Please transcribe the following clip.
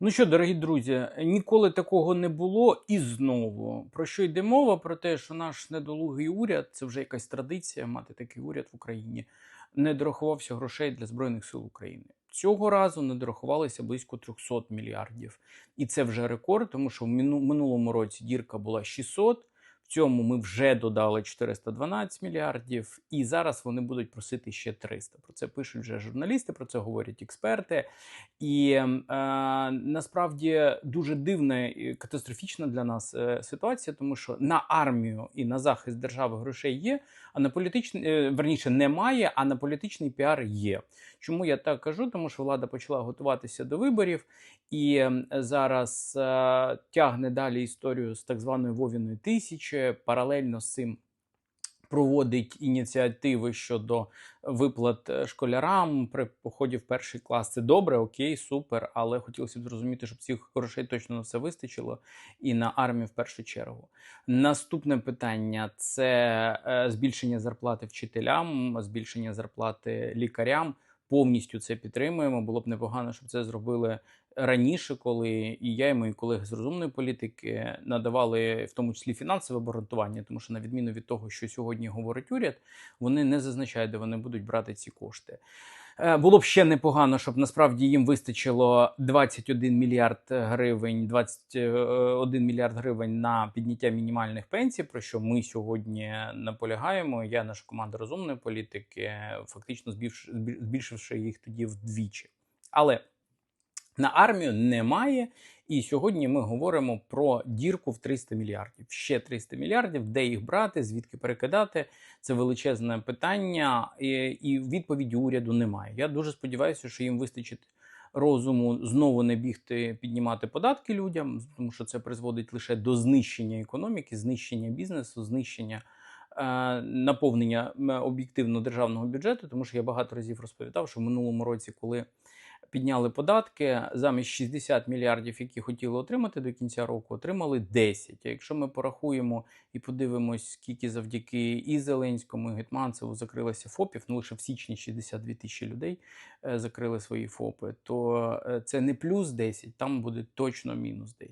Ну що, дорогі друзі, ніколи такого не було і знову. Про що йде мова? Про те, що наш недолугий уряд, це вже якась традиція мати такий уряд в Україні, не дорахувався грошей для Збройних сил України. Цього разу не дорахувалися близько 300 мільярдів. І це вже рекорд, тому що в минулому році дірка була 600, цьому ми вже додали 412 мільярдів, і зараз вони будуть просити ще 300. Про це пишуть вже журналісти, про це говорять експерти. І е, насправді дуже дивна і катастрофічна для нас е, ситуація, тому що на армію і на захист держави грошей є, а на політичний е, верніше немає, а на політичний піар є. Чому я так кажу? Тому що влада почала готуватися до виборів і е, зараз е, тягне далі історію з так званою Вовіною тисячі. Паралельно з цим проводить ініціативи щодо виплат е, школярам при поході в перший клас. Це добре, окей, супер. Але хотілося б зрозуміти, щоб цих грошей точно на все вистачило, і на армію в першу чергу. Наступне питання це е, збільшення зарплати вчителям, збільшення зарплати лікарям. Повністю це підтримуємо. Було б непогано, щоб це зробили раніше, коли і я, і мої колеги з розумної політики надавали в тому числі фінансове обґрунтування, тому що на відміну від того, що сьогодні говорить уряд, вони не зазначають, де вони будуть брати ці кошти. Е, Було б ще непогано, щоб насправді їм вистачило 21 мільярд гривень, 21 мільярд гривень на підняття мінімальних пенсій, про що ми сьогодні наполягаємо. Я, наша команда розумної політики, фактично збільш- збіль- збільшивши їх тоді вдвічі. Але на армію немає. І сьогодні ми говоримо про дірку в 300 мільярдів. Ще 300 мільярдів, де їх брати, звідки перекидати. Це величезне питання, і, відповіді уряду немає. Я дуже сподіваюся, що їм вистачить розуму знову не бігти піднімати податки людям, тому що це призводить лише до знищення економіки, знищення бізнесу, знищення. е, Наповнення об'єктивно державного бюджету, тому що я багато разів розповідав, що в минулому році, коли підняли податки замість 60 мільярдів, які хотіли отримати до кінця року, отримали 10. А якщо ми порахуємо і подивимось, скільки завдяки і Зеленському, і Гетманцеву закрилося ФОПів, ну лише в січні 62 тисячі людей е, закрили свої ФОПи, то е, це не плюс 10, там буде точно мінус 10.